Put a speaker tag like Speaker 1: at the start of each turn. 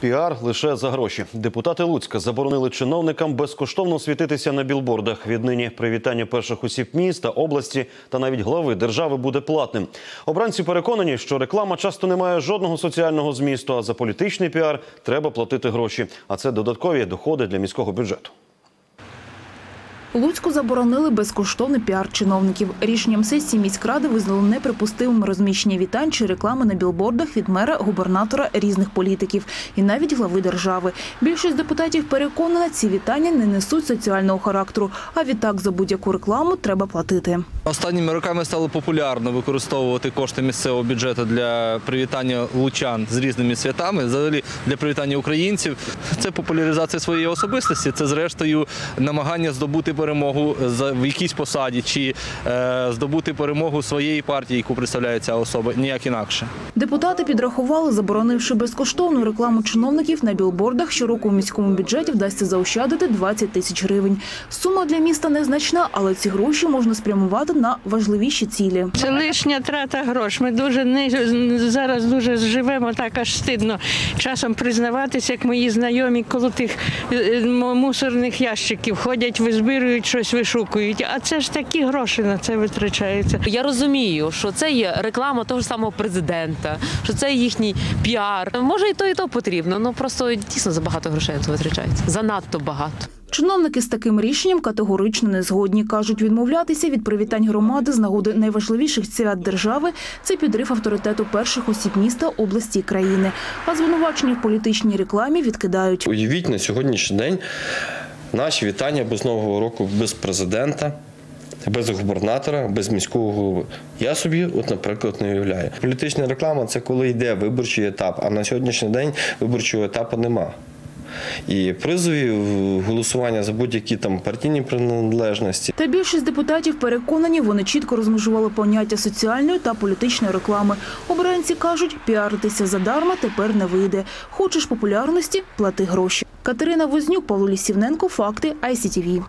Speaker 1: Піар лише за гроші. Депутати Луцька заборонили чиновникам безкоштовно світитися на білбордах. Віднині привітання перших осіб міста, області та навіть глави держави буде платним. Обранці переконані, що реклама часто не має жодного соціального змісту. А за політичний піар треба платити гроші. А це додаткові доходи для міського бюджету.
Speaker 2: Луцьку заборонили безкоштовний піар чиновників. Рішенням сесії міськради визнали неприпустимим розміщення вітань чи реклами на білбордах від мера, губернатора різних політиків і навіть глави держави. Більшість депутатів переконана, ці вітання не несуть соціального характеру. А відтак за будь-яку рекламу треба платити.
Speaker 3: Останніми роками стало популярно використовувати кошти місцевого бюджету для привітання лучан з різними святами, взагалі для привітання українців. Це популяризація своєї особистості. Це зрештою намагання здобути перемогу за- в якійсь посаді чи е, здобути перемогу своєї партії, яку представляє ця особа, ніяк інакше.
Speaker 2: Депутати підрахували, заборонивши безкоштовну рекламу чиновників на білбордах, щороку у міському бюджеті вдасться заощадити 20 тисяч гривень. Сума для міста незначна, але ці гроші можна спрямувати на важливіші цілі.
Speaker 4: Це лишня трата грошей. Ми дуже не зараз дуже живемо так аж стидно часом признаватися, як мої знайомі коло тих е, е, мусорних ящиків ходять, визбирують щось, вишукують. А це ж такі гроші на це витрачаються.
Speaker 5: Я розумію, що це є реклама того ж самого президента, що це їхній піар. Може, і то, і то потрібно. Ну просто дійсно забагато грошей на це витрачається. Занадто багато.
Speaker 2: Чиновники з таким рішенням категорично не згодні. Кажуть, відмовлятися від привітань громади з нагоди найважливіших свят держави – це підрив авторитету перших осіб міста, області і країни. А звинувачення в політичній рекламі відкидають.
Speaker 6: Уявіть на сьогоднішній день наші вітання без нового року без президента. Без губернатора, без міського голови. Я собі, от, наприклад, не уявляю. Політична реклама це коли йде виборчий етап, а на сьогоднішній день виборчого етапу нема. І призові голосування за будь-які там партійні приналежності
Speaker 2: Та більшість депутатів переконані, вони чітко розмежували поняття соціальної та політичної реклами. Обранці кажуть, піаритися задарма тепер не вийде. Хочеш популярності – плати гроші. Катерина Вознюк, Павло Лісівненко, Факти, ICTV.